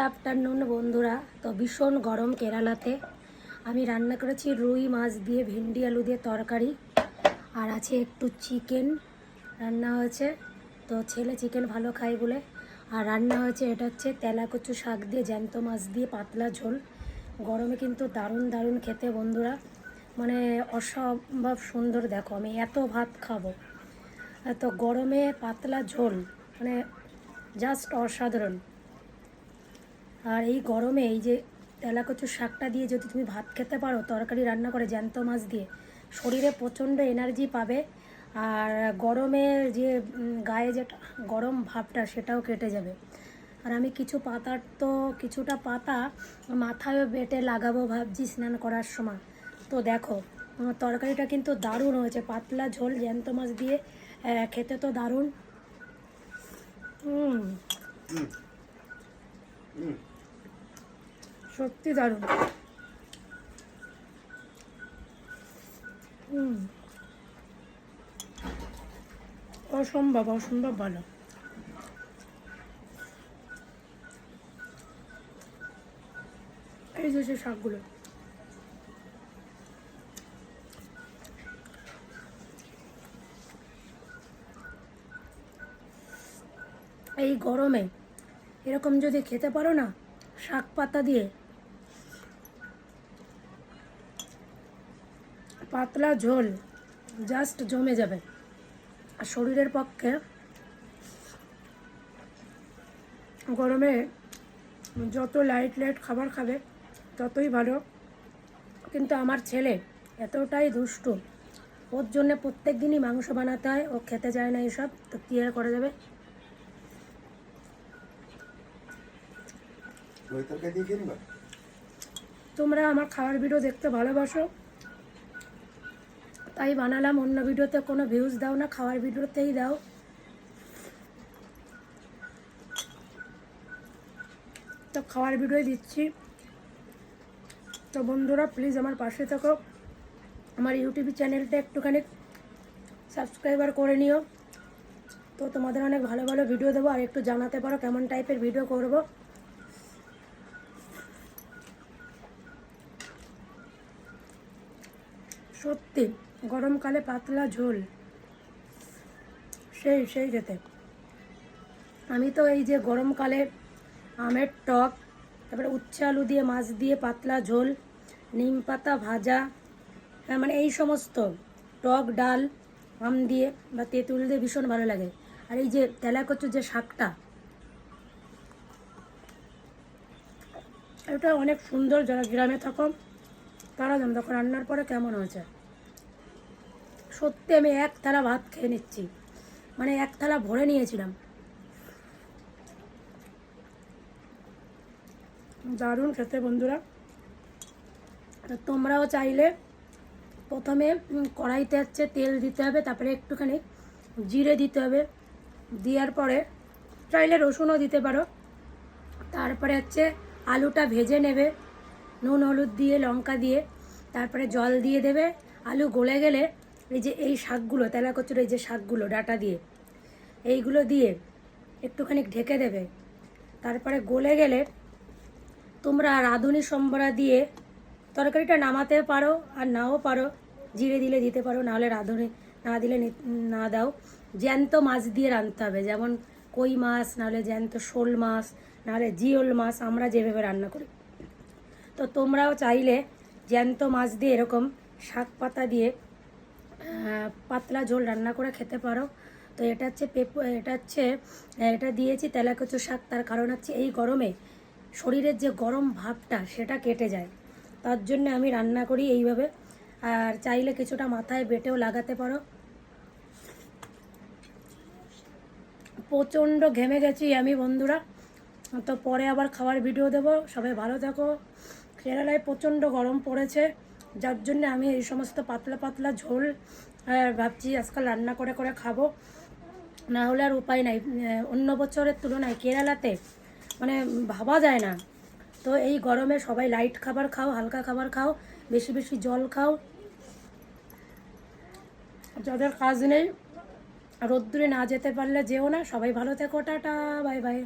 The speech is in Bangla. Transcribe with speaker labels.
Speaker 1: আফটারনুন বন্ধুরা। তো ভীষণ গরম কেরালাতে। আমি রান্না করেছি রুই মাছ দিয়ে, ভেন্ডি আলু দিয়ে তরকারি। আর আছে একটু চিকেন। রান্না হয়েছে। তো ছেলে চিকেন ভালো খায় বলে। আর রান্না হয়েছে, এটা হচ্ছে তেলাকচু শাক দিয়ে জ্যান্ত মাছ দিয়ে পাতলা ঝোল। গরমে কিন্তু দারুণ দারুণ খেতে, বন্ধুরা। মানে অসম্ভব সুন্দর, দেখো। আমি এত ভাত খাব। তো গরমে পাতলা ঝোল। মানে জাস্ট অসাধারণ। আর এই গরমে এই যে তেলাকচুর শাকটা দিয়ে যদি তুমি ভাত খেতে পারো, তরকারি রান্না করে জ্যান্ত মাছ দিয়ে, শরীরে প্রচণ্ড এনার্জি পাবে। আর গরমের যে গায়ে যে গরম ভাবটা, সেটাও কেটে যাবে। আর আমি কিছু পাতার তো, কিছুটা পাতা মাথায় বেটে লাগাবো ভাবছি স্নান করার সময়। তো দেখো তরকারিটা কিন্তু দারুণ হয়েছে। পাতলা ঝোল, জ্যান্ত মাছ দিয়ে খেতে তো দারুণ। হুম সত্যি দারুণ। হুম। অসম্ভব অসম্ভব ভালো। এই যে সে শাকগুলো। এই গরমে এরকম যদি খেতে পারো না, শাক পাতা দিয়ে পাতলা ঝোল জাস্ট জমে যাবে। আর শরীরের পক্ষে গরমে যত লাইট লাইট খাবার খাবে ততই ভালো। কিন্তু আমার ছেলে এতটাই দুষ্টু। ওর জন্য প্রত্যেক দিনই মাংস বানাতে হয় ও খেতে চায় না এসব তো কী আর করা যাবে? তোমরা আমার খাওয়ার ভিডিও দেখতে ভালোবাসো। তাই বানালাম, অন্য ভিডিওতে কোনো ভিউজ দাও না, খাওয়ার ভিডিওতেই দাও। তো খাওয়ার ভিডিও দিচ্ছি। তো বন্ধুরা প্লিজ আমার পাশে থাকো। আমার ইউটিউব চ্যানেলটা একটুখানি সাবস্ক্রাইবার করে নিও। তো তোমাদের অনেক ভালো ভালো ভিডিও দেবো, আর একটু জানাতে পারো কেমন টাইপের ভিডিও করব। সত্যি। গরমকালে পাতলা ঝোল। সেই সেই খেতে। আমি তো এই যে গরমকালে আমের টক, তারপরে উচ্ছে আলু দিয়ে, মাছ দিয়ে পাতলা ঝোল, নিম পাতা ভাজা হ্যাঁ মানে এই সমস্ত টক, ডাল, আম দিয়ে বা তেঁতুল দিয়ে ভীষণ ভালো লাগে। আর এই যে তেলাকচুর যে শাকটা এটা অনেক সুন্দর, যারা গ্রামে থাকো, তারা জানো তখন রান্নার পরে কেমন হয়েছে। সত্যি আমি এক থালা ভাত খেয়ে নিচ্ছি। মানে এক থালা ভরে নিয়েছিলাম। দারুণ খেতে বন্ধুরা। তোমরাও চাইলে প্রথমে কড়াইতে হচ্ছে তেল দিতে হবে, তারপরে একটুখানি জিরে দিতে হবে। দেওয়ার পরে চাইলে রসুনও দিতে পারো। তারপরে হচ্ছে আলুটা ভেজে নেবে। নুন, হলুদ দিয়ে, লঙ্কা দিয়ে, তারপরে জল দিয়ে দেবে। আলু গলে গেলে এই যে এই শাকগুলো তেলা কচুর এই যে শাকগুলো, ডাটা দিয়ে, এইগুলো দিয়ে একটুখানি ঢেকে দেবে। তারপরে গলে গেলে তোমরা রাঁধুনি সম্বরা দিয়ে তরকারিটা নামাতে পারো আর নাও পারো, জিরে দিলে দিতে পারো, নাহলে রাঁধুনি, না দিলে না দাও। জ্যান্ত মাছ দিয়ে রাঁধতে হবে, যেমন কই মাছ, নাহলে জ্যান্ত শোল মাছ, নাহলে জিওল মাছ, আমরা যেভাবে রান্না করি। তো তোমরাও চাইলে জ্যান্ত মাছ দিয়ে এরকম শাক পাতা দিয়ে পাতলা ঝোল রান্না করে খেতে পারো। তো এটা হচ্ছে পেপ এটা হচ্ছে, এটা দিয়েছি তেলাকচু শাক, তার কারণ হচ্ছে এই গরমে শরীরের যে গরম ভাবটা সেটা কেটে যায়। তার জন্য আমি রান্না করি এইভাবে। আর চাইলে কিছুটা মাথায় বেটেও লাগাতে পারো। প্রচণ্ড ঘেমে গেছি আমি বন্ধুরা। তো পরে আবার খাওয়ার ভিডিও দেবো। সবাই ভালো থাকো। কেরালায় প্রচণ্ড গরম পড়েছে। যার জন্য আমি এই সমস্ত পাতলা পাতলা ঝোল ভাবছি আজকাল রান্না করে করে খাব। না হলে আর উপায় নাই। অন্য বছরের তুলনায় কেরালাতে মানে ভাবা যায় না। তো এই গরমে সবাই লাইট খাবার খাও, হালকা খাবার খাও, বেশি বেশি জল খাও। যাদের কাজ নেই, রোদ্দুরে না যেতে পারলে যেও না। সবাই ভালো থেকো, টাটা, বাই বাই।